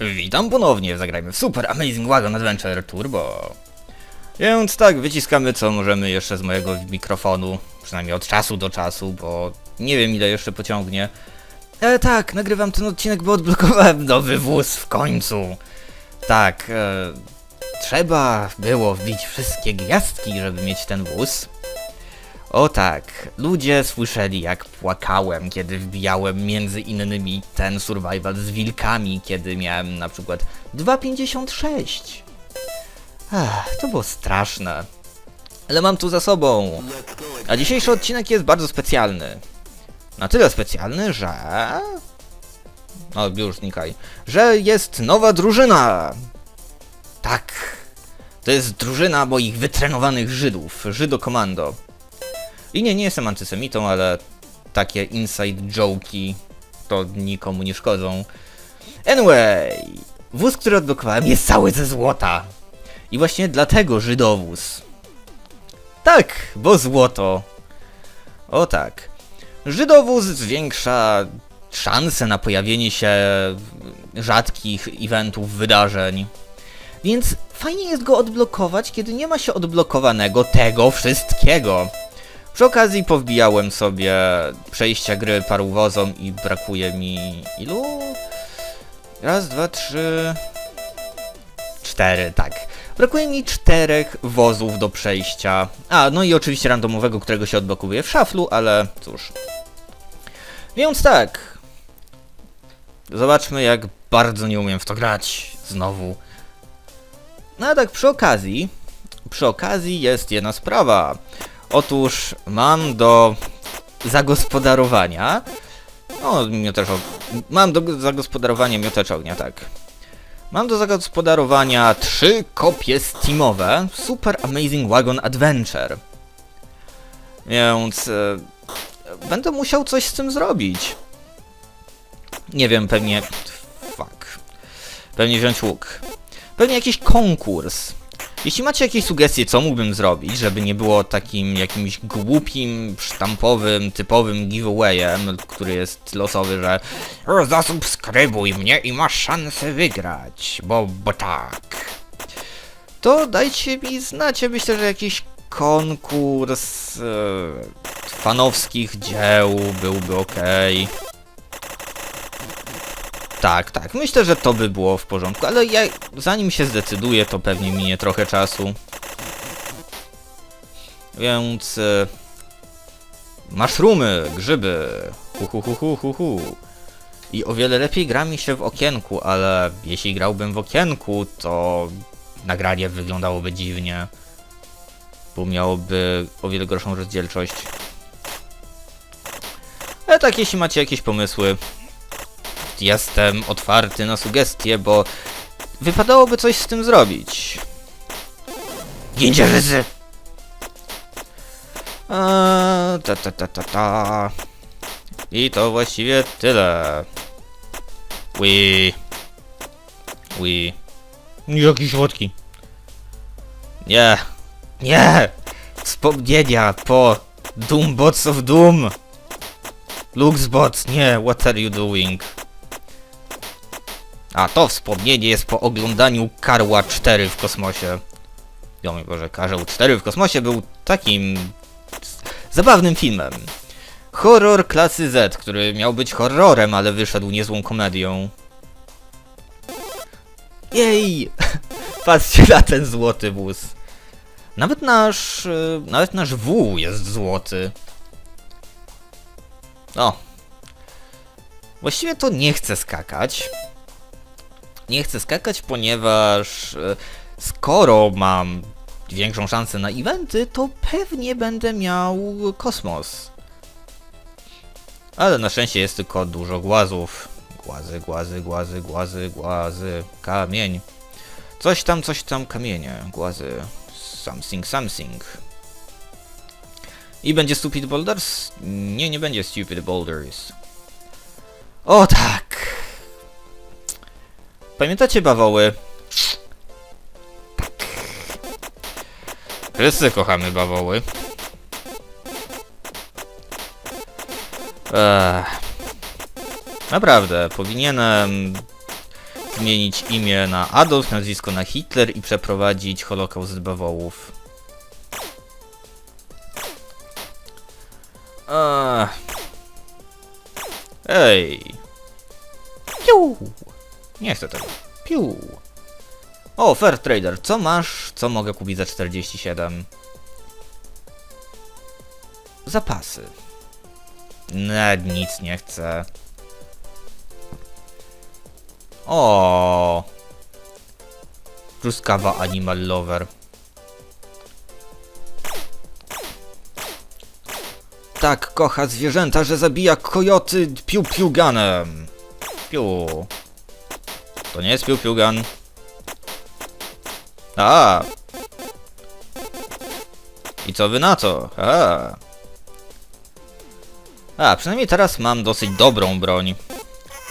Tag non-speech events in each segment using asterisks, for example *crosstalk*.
Witam ponownie, zagrajmy w Super Amazing Wagon Adventure Turbo. Więc tak, wyciskamy co możemy jeszcze z mojego mikrofonu, przynajmniej od czasu do czasu, bo nie wiem ile jeszcze pociągnie. Ale tak, nagrywam ten odcinek, bo odblokowałem nowy wóz w końcu. Tak, e, trzeba było wbić wszystkie gwiazdki, żeby mieć ten wóz. O tak, ludzie słyszeli jak płakałem, kiedy wbijałem między innymi ten survival z wilkami, kiedy miałem na przykład 2,56. Ach, to było straszne. Ale mam tu za sobą. A dzisiejszy odcinek jest bardzo specjalny. Na tyle specjalny, że... No już znikaj. Że jest nowa drużyna. Tak. To jest drużyna moich wytrenowanych Żydów. Żydo Komando. I nie, nie jestem antysemitą, ale takie inside joke'i to nikomu nie szkodzą. Anyway, wóz, który odblokowałem jest cały ze złota. I właśnie dlatego Żydowóz. Tak, bo złoto. O tak. Żydowóz zwiększa szanse na pojawienie się rzadkich eventów, wydarzeń. Więc fajnie jest go odblokować, kiedy nie ma się odblokowanego tego wszystkiego. Przy okazji powbijałem sobie przejścia gry parowozom i brakuje mi ilu? Raz, dwa, trzy... Cztery, tak. Brakuje mi czterech wozów do przejścia. A, no i oczywiście randomowego, którego się odblokuje w szaflu, ale cóż. Więc tak. Zobaczmy, jak bardzo nie umiem w to grać. Znowu. No a tak przy okazji, przy okazji jest jedna sprawa. Otóż mam do zagospodarowania. O, miotacz og- Mam do zagospodarowania miotacz ognia, tak. Mam do zagospodarowania trzy kopie Steamowe Super Amazing Wagon Adventure. Więc e, będę musiał coś z tym zrobić. Nie wiem, pewnie. Fuck. Pewnie wziąć łuk. Pewnie jakiś konkurs. Jeśli macie jakieś sugestie, co mógłbym zrobić, żeby nie było takim jakimś głupim, sztampowym, typowym giveawayem, który jest losowy, że "O, zasubskrybuj mnie i masz szansę wygrać, bo, bo tak. To dajcie mi znać, ja myślę, że jakiś konkurs e, fanowskich dzieł byłby okej. Tak, tak. Myślę, że to by było w porządku, ale ja, zanim się zdecyduję, to pewnie minie trochę czasu. Więc... E, maszrumy, grzyby. Hu, hu, hu, hu, hu. I o wiele lepiej gra mi się w okienku, ale jeśli grałbym w okienku, to nagranie wyglądałoby dziwnie. Bo miałoby o wiele gorszą rozdzielczość. Ale tak, jeśli macie jakieś pomysły, jestem otwarty na sugestie, bo wypadałoby coś z tym zrobić. Gindzierzycy! Eee, ta ta ta ta ta. I to właściwie tyle. Ui. Ui. Jakie środki? Nie. Nie! Wspomnienia po Doombots of Doom! Luxbots, nie, what are you doing? A to wspomnienie jest po oglądaniu Karła 4 w kosmosie. Ja mój Boże, Karzeł 4 w kosmosie był takim zabawnym filmem. Horror klasy Z, który miał być horrorem, ale wyszedł niezłą komedią. Jej! *laughs* Patrzcie na ten złoty wóz. Nawet nasz, y, nawet nasz wół jest złoty. O. Właściwie to nie chcę skakać. Nie chcę skakać, ponieważ e, skoro mam większą szansę na eventy, to pewnie będę miał kosmos. Ale na szczęście jest tylko dużo głazów. Głazy, głazy, głazy, głazy, głazy, kamień. Coś tam, coś tam, kamienie, głazy, something, something. I będzie Stupid Boulders? Nie, nie będzie Stupid Boulders. O tak! Pamiętacie bawoły? Wszyscy kochamy bawoły. Naprawdę, powinienem zmienić imię na Adolf, nazwisko na Hitler i przeprowadzić Holokaust bawołów. Ej. Nie chcę tego. Piu. O, Fair Trader, co masz? Co mogę kupić za 47? Zapasy. Ne, nic nie chcę. O. Truskawa Animal Lover. Tak kocha zwierzęta, że zabija kojoty piu piu gunem. Piu. To nie jest piu piu gun. A. I co wy na to? A. A, przynajmniej teraz mam dosyć dobrą broń.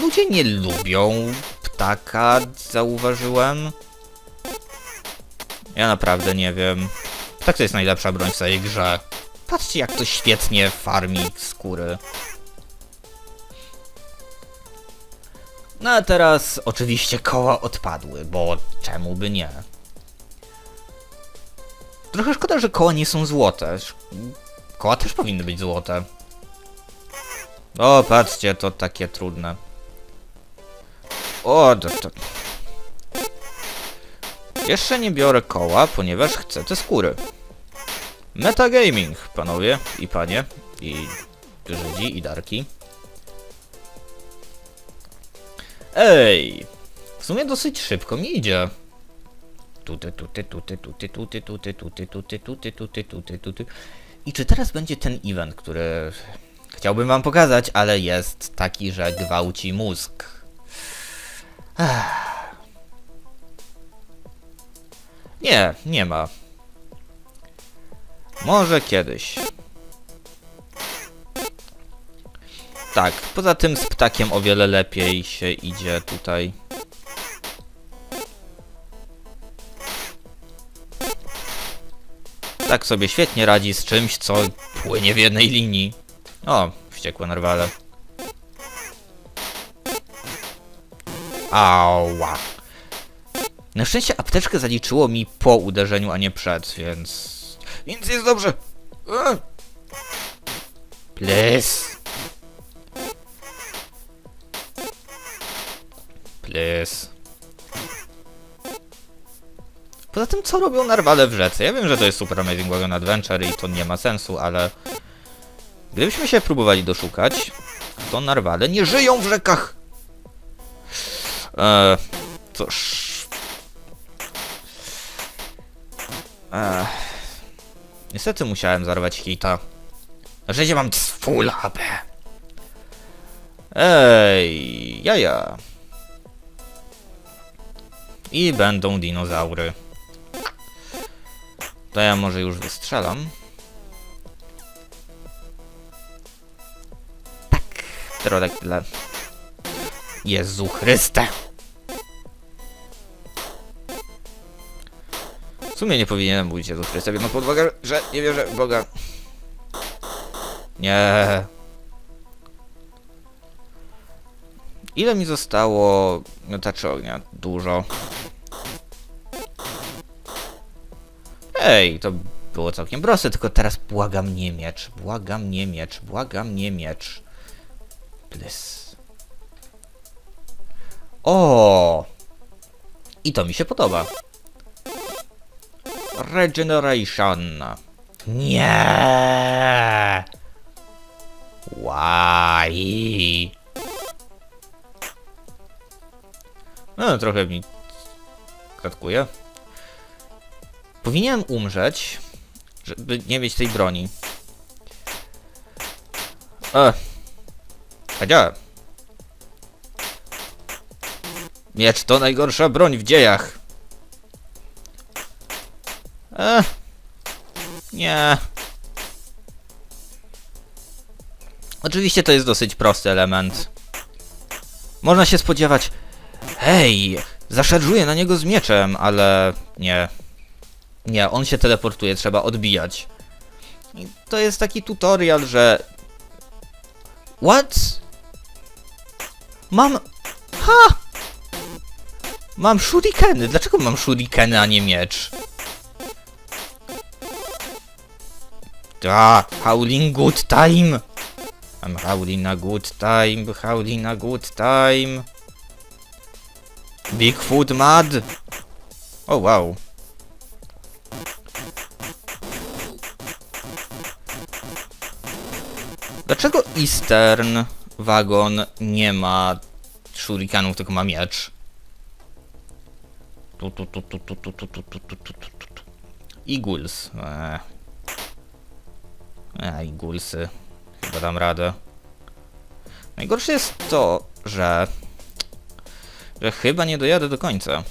Ludzie nie lubią ptaka, zauważyłem. Ja naprawdę nie wiem. Ptak to jest najlepsza broń w całej grze. Patrzcie jak to świetnie farmi skóry. No a teraz oczywiście koła odpadły, bo czemu by nie? Trochę szkoda, że koła nie są złote. Koła też powinny być złote. O, patrzcie, to takie trudne. O, to, to. Jeszcze nie biorę koła, ponieważ chcę te skóry. Metagaming, panowie i panie, i Żydzi, i Darki. Ej! W sumie dosyć szybko mi idzie. Tuty, tuty, tuty, tuty, tuty, tuty, tuty, tuty, tuty, tuty, tuty, tuty. I czy teraz będzie ten event, który chciałbym wam pokazać, ale jest taki, że gwałci mózg. Nie, nie ma. Może kiedyś. Tak, poza tym z ptakiem o wiele lepiej się idzie tutaj. Tak sobie świetnie radzi z czymś, co płynie w jednej linii. O, wściekłe narwale. Ała. Na szczęście apteczkę zaliczyło mi po uderzeniu, a nie przed, więc... Więc jest dobrze. E. Please. Please. Poza tym, co robią narwale w rzece? Ja wiem, że to jest Super Amazing Wagon Adventure i to nie ma sensu, ale... Gdybyśmy się próbowali doszukać, to narwale nie żyją w rzekach! Eee, cóż... Eee, niestety musiałem zarwać hita. Szczęście mam full HP. Ej, jaja. I będą dinozaury. To ja może już wystrzelam. Tak, pterodaktyle. Jezu Chryste! W sumie nie powinienem mówić Jezu Chryste, biorąc pod uwagę, że nie wierzę w Boga. Nie. Ile mi zostało miotaczy ognia? Dużo. Ej, to było całkiem proste, tylko teraz błagam nie miecz, błagam nie miecz, błagam nie miecz. Please. O! I to mi się podoba. Regeneration. Nie! Why? No, trochę mi kratkuje. Powinienem umrzeć, żeby nie mieć tej broni. E. Chadzia. Miecz to najgorsza broń w dziejach. E. Nie. Oczywiście to jest dosyć prosty element. Można się spodziewać, hej, zaszarżuję na niego z mieczem, ale nie. Nie, on się teleportuje, trzeba odbijać. I to jest taki tutorial, że... What? Mam... Ha! Mam shurikeny. Dlaczego mam shurikeny, a nie miecz? Da, howling good time. I'm howling a good time, howling a good time. Bigfoot mad. O wow. Dlaczego Eastern wagon nie ma shurikenów, tylko ma miecz? Tu, tu, tu, tu, tu, tu, tu, tu, tu, tu, tu, tu, tu. Eagles. Eee. A, Eaglesy. Chyba dam radę. Najgorsze jest to, że... że chyba nie dojadę do końca.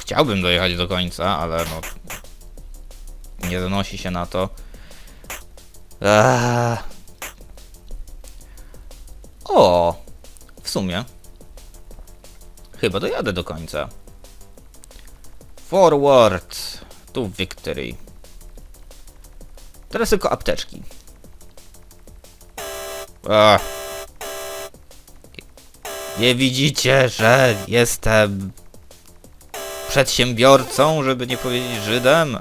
Chciałbym dojechać do końca, ale no... Nie zanosi się na to. Eee. O! W sumie. Chyba dojadę do końca. Forward to victory. Teraz tylko apteczki. Ach. Nie widzicie, że jestem przedsiębiorcą, żeby nie powiedzieć Żydem?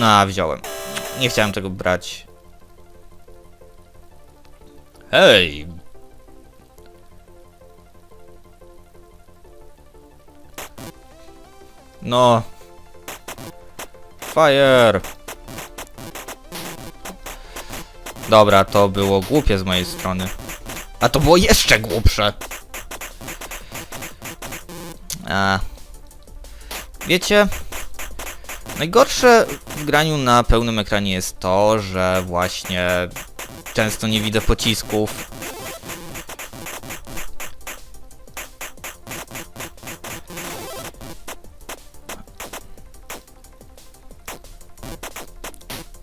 No, wziąłem. Nie chciałem tego brać. Hej! No. Fire! Dobra, to było głupie z mojej strony. A to było jeszcze głupsze! A. Wiecie, najgorsze w graniu na pełnym ekranie jest to, że właśnie często nie widzę pocisków.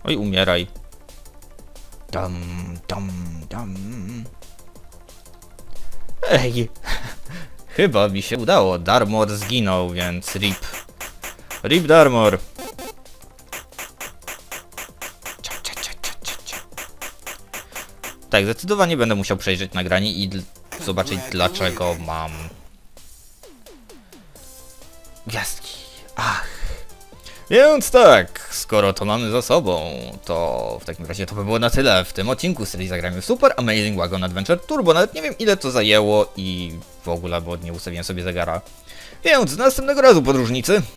Oj, umieraj. Dam, dam, dam. Ej, *laughs* chyba mi się udało. Darmor zginął, więc rip. Rip Darmor. Tak, zdecydowanie będę musiał przejrzeć nagranie i zobaczyć dlaczego mam gwiazdki. Ach. Więc tak, skoro to mamy za sobą, to w takim razie to by było na tyle w tym odcinku serii Zagrajmy w Super Amazing Wagon Adventure Turbo. Nawet nie wiem ile to zajęło i w ogóle, bo nie ustawiłem sobie zegara. Więc do następnego razu podróżnicy.